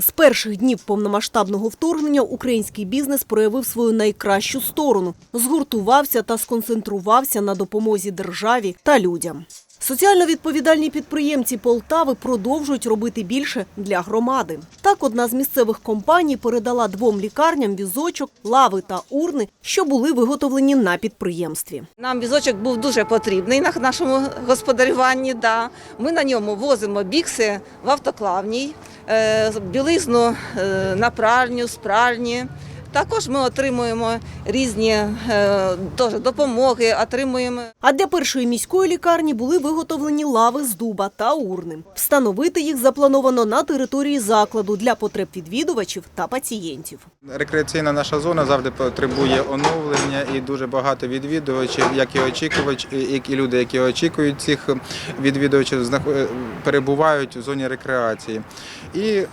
З перших днів повномасштабного вторгнення український бізнес проявив свою найкращу сторону, згуртувався та сконцентрувався на допомозі державі та людям. Соціально відповідальні підприємці Полтави продовжують робити більше для громади. Так, одна з місцевих компаній передала двом лікарням візочок, лави та урни, що були виготовлені на підприємстві. Нам візочок був дуже потрібний на нашому господарюванні. Да. Ми на ньому возимо бікси в автоклавній, білизну е, на пральню, спральні. Також ми отримуємо різні е, допомоги, отримуємо А для першої міської лікарні були виготовлені лави з дуба та урни. Встановити їх заплановано на території закладу для потреб відвідувачів та пацієнтів. Рекреаційна наша зона завжди потребує оновлення і дуже багато відвідувачів, як і очікувач, як і люди, які очікують цих відвідувачів, е, перебувають у зоні рекреації. І е,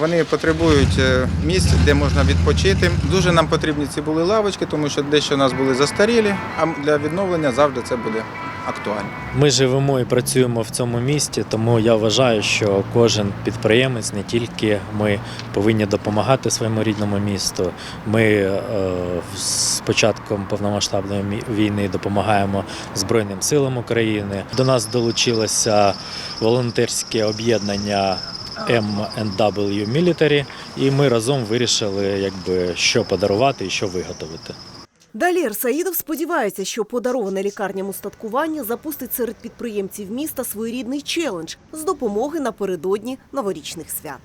вони потребують місць, де можна відпочити. Дуже нам потрібні ці були лавочки, тому що дещо у нас були застарілі, а для відновлення завжди це буде актуально. Ми живемо і працюємо в цьому місті, тому я вважаю, що кожен підприємець не тільки ми повинні допомагати своєму рідному місту. Ми е, з початком повномасштабної війни допомагаємо Збройним силам України. До нас долучилося волонтерське об'єднання M&W Military, і ми разом вирішили, якби що подарувати і що виготовити. Далі Саїдов сподівається, що подароване лікарням устаткування запустить серед підприємців міста своєрідний челендж з допомоги напередодні новорічних свят.